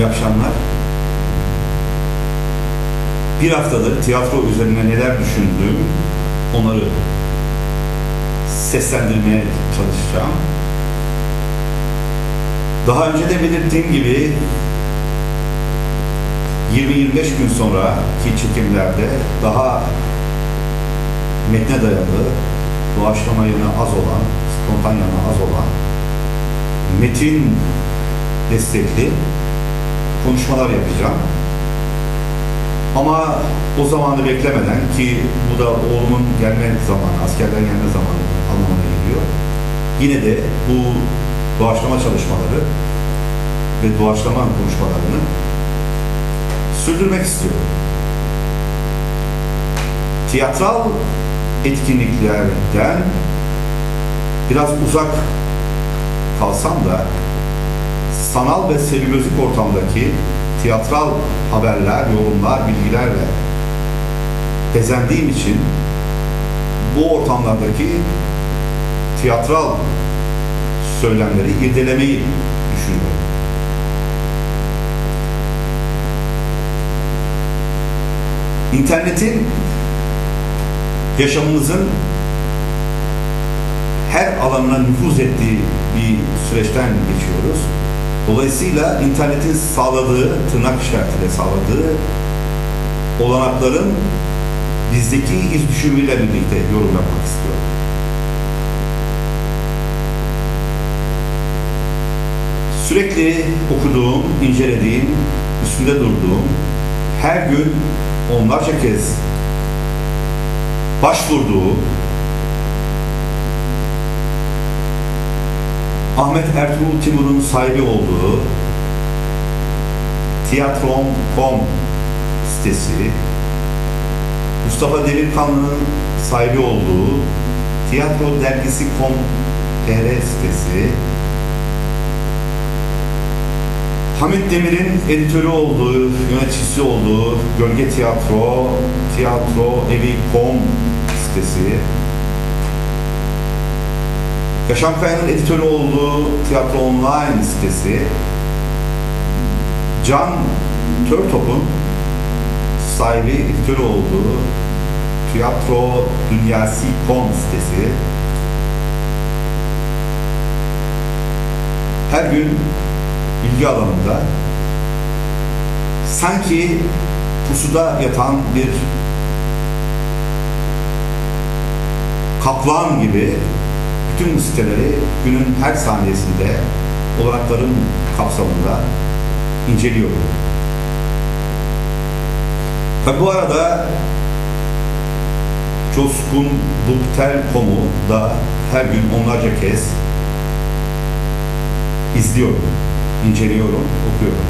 İyi akşamlar. Bir haftadır tiyatro üzerine neler düşündüğüm onları seslendirmeye çalışacağım. Daha önce de belirttiğim gibi 20-25 gün sonraki çekimlerde daha metne dayalı, doğaçlama yanı az olan, spontan yanı az olan, metin destekli konuşmalar yapacağım. Ama o zamanı beklemeden ki bu da oğlumun gelme zamanı, askerden gelme zamanı anlamına geliyor. Yine de bu doğaçlama çalışmaları ve doğaçlama konuşmalarını sürdürmek istiyorum. Tiyatral etkinliklerden biraz uzak kalsam da sanal ve selülozik ortamdaki tiyatral haberler, yorumlar, bilgilerle bezendiğim için bu ortamlardaki tiyatral söylemleri irdelemeyi düşünüyorum. İnternetin yaşamımızın her alanına nüfuz ettiği bir süreçten geçiyoruz. Dolayısıyla internetin sağladığı, tırnak işaretiyle sağladığı olanakların bizdeki iz düşümüyle birlikte yorum yapmak istiyorum. Sürekli okuduğum, incelediğim, üstünde durduğum, her gün onlarca kez başvurduğu Ahmet Ertuğrul Timur'un sahibi olduğu Tiyatron.com sitesi, Mustafa Demirkanlı'nın sahibi olduğu Tiyatro Dergisi.com.tr sitesi, Hamit Demir'in editörü olduğu, yöneticisi olduğu Gölge Tiyatro, Tiyatro Evi.com sitesi, Yaşam Kaya'nın editörü olduğu Tiyatro Online sitesi, Can Törtop'un sahibi, editörü olduğu Tiyatro Dünyası.com sitesi, her gün ilgi alanında sanki pusuda yatan bir kaplan gibi bütün bu siteleri günün her saniyesinde olanakların kapsamında inceliyorum. Tabi bu arada Coskun Buktel.com'u da her gün onlarca kez izliyorum, inceliyorum, okuyorum.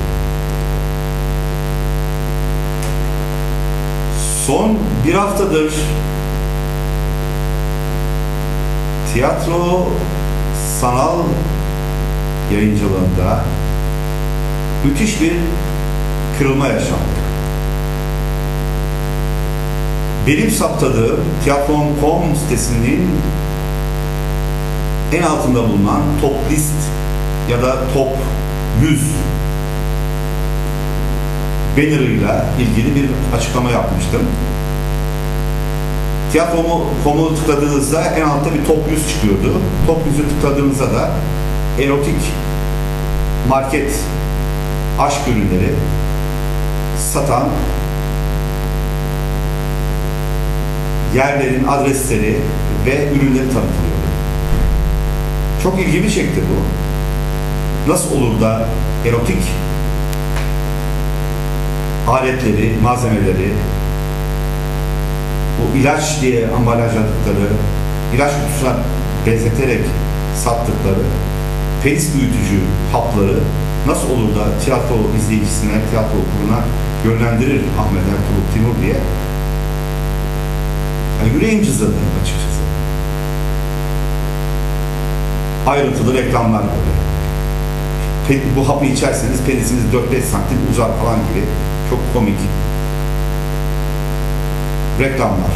Son bir haftadır tiyatro sanal yayıncılığında müthiş bir kırılma yaşandı. Benim saptadığım Tiyatron.com sitesinin en altında bulunan top list ya da top 100 bannerıyla ilgili bir açıklama yapmıştım. Tiyatro.com'u tıkladığınızda en altta bir top 100 çıkıyordu. Top 100'ü tıkladığınızda da erotik market aşk ürünleri satan yerlerin adresleri ve ürünleri tanıtılıyordu. Çok ilgimi çekti bu. Nasıl olur da erotik aletleri, malzemeleri, bu ilaç diye ambalajladıkları, ilaç kutusuna benzeterek sattıkları penis büyütücü hapları nasıl olur da tiyatro izleyicisine, tiyatro okuluna yönlendirir Ahmet Ertuğrul Timur diye yani yüreğim cızladı açıkçası. Ayrıntılı reklamlar böyle. Bu hapı içerseniz penisiniz 4-5 santim uzar falan gibi çok komik reklamlar.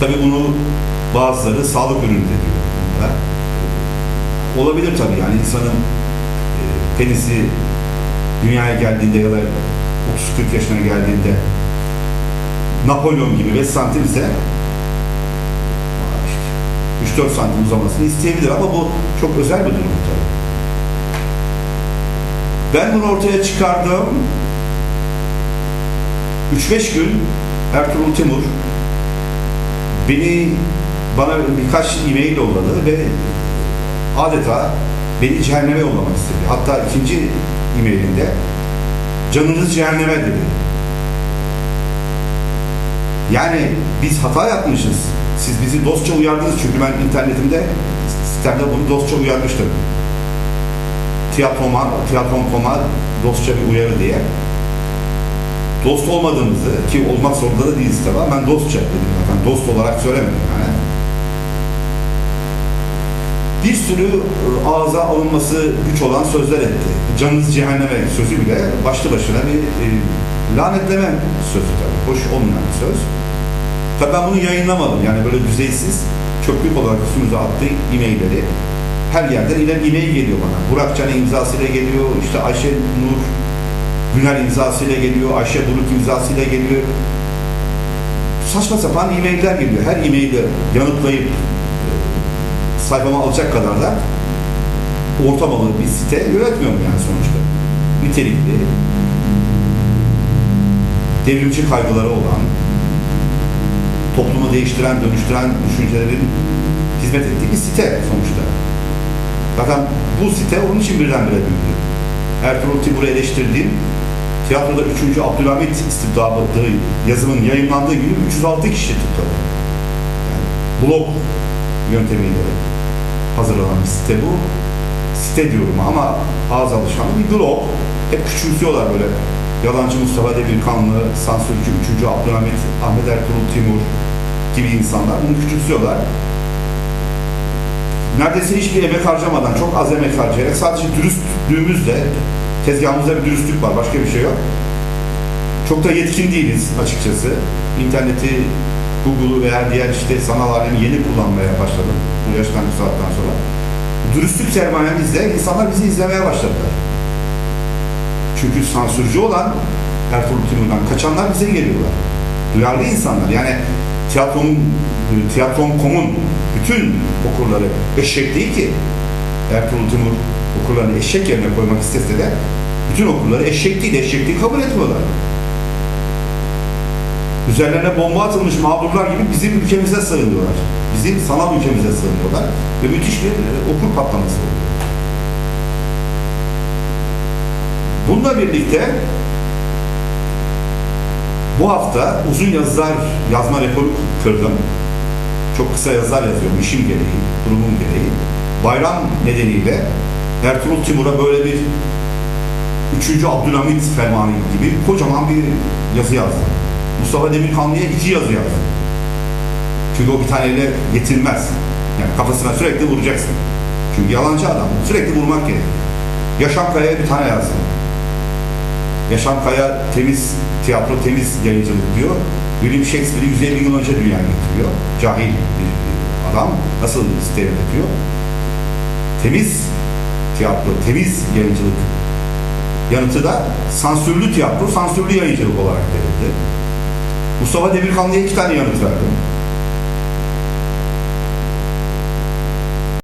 Tabi bunu bazıları sağlık ürünü diyor bunlara. Olabilir tabi yani insanın e, penisi dünyaya geldiğinde ya da 30-40 yaşına geldiğinde Napolyon gibi 5 santim ise işte 3-4 santim uzamasını isteyebilir ama bu çok özel bir durum tabii. Ben bunu ortaya çıkardım. 3-5 gün Ertuğrul Timur beni bana birkaç e-mail yolladı ve adeta beni cehenneme yollamak istedi. Hatta ikinci e-mailinde canınız cehenneme dedi. Yani biz hata yapmışız. Siz bizi dostça uyardınız çünkü ben internetimde sistemde bunu dostça uyarmıştım. Tiyatroma, tiyatrom.com'a dostça bir uyarı diye. Dost olmadığımızı ki olmak zorunda da değiliz tabi ben dostça dedim zaten. Dost olarak söylemedim yani. Bir sürü ağza alınması güç olan sözler etti. Canınız cehenneme sözü bile başlı başına bir e, lanetleme sözü tabii. Hoş olmayan bir söz. Tabii ben bunu yayınlamadım. Yani böyle düzeysiz, çöplük olarak üstümüze attığı e-mailleri her yerden iler e-mail geliyor bana. Burak Can'ın imzasıyla geliyor, işte Ayşe Nur Güner imzasıyla geliyor, Ayşe Buruk imzasıyla geliyor. Saçma sapan e-mailler geliyor. Her e-maili yanıtlayıp e, sayfama alacak kadar da ortamalı bir site yönetmiyorum yani sonuçta. Nitelikli, devrimci kaygıları olan, toplumu değiştiren, dönüştüren düşüncelerin hizmet ettiği bir site sonuçta. Zaten bu site onun için birdenbire büyüdü. Ertuğrul Timur'u eleştirdiğim tiyatroda 3. Abdülhamit istibdadı yazımın yayınlandığı gibi 306 kişi tıkladı. Yani blog yöntemiyle hazırlanan bir site bu. Site diyorum ama ağız alışkanlığı bir blog. Hep küçümsüyorlar böyle. Yalancı Mustafa Demirkanlı, sansürcü 3. Abdülhamit, Ahmet Ertuğrul Timur gibi insanlar bunu küçümsüyorlar. Neredeyse hiçbir emek harcamadan, çok az emek harcayarak sadece dürüstlüğümüzle tezgahımızda bir dürüstlük var, başka bir şey yok. Çok da yetkin değiliz açıkçası. İnterneti, Google'u veya diğer işte sanal alemi yeni kullanmaya başladım bu yaştan bu saatten sonra. Dürüstlük sermayemizle insanlar bizi izlemeye başladılar. Çünkü sansürcü olan Ertuğrul Timur'dan kaçanlar bize geliyorlar. Duyarlı insanlar. Yani tiyatronun, tiyatron.com'un bütün okurları eşek değil ki. Ertuğrul Timur okurlarını eşek yerine koymak istese de bütün okurları eşek değil, eşekliği kabul etmiyorlar. Üzerlerine bomba atılmış mağdurlar gibi bizim ülkemize sığınıyorlar. Bizim sanal ülkemize sığınıyorlar ve müthiş bir e, okur patlaması oluyor. Bununla birlikte bu hafta uzun yazılar yazma rekoru kırdım. Çok kısa yazılar yazıyorum işim gereği, durumum gereği. Bayram nedeniyle Ertuğrul Timur'a böyle bir 3. Abdülhamit fermanı gibi kocaman bir yazı yazdım. Mustafa Demirkanlı'ya iki yazı yazdım. Çünkü o bir taneyle yetinmez. Yani kafasına sürekli vuracaksın. Çünkü yalancı adam. Sürekli vurmak gerekir. Yaşam Kaya'ya bir tane yazdım. Yaşam Kaya temiz tiyatro, temiz yayıncılık diyor. William Shakespeare'i 150 yıl önce dünyaya getiriyor. Cahil bir adam. Nasıl site yönetiyor? Temiz tiyatro, temiz yayıncılık. Yanıtı da sansürlü tiyatro, sansürlü yayıncılık olarak verildi. Mustafa Demirkanlı'ya iki tane yanıt verdim.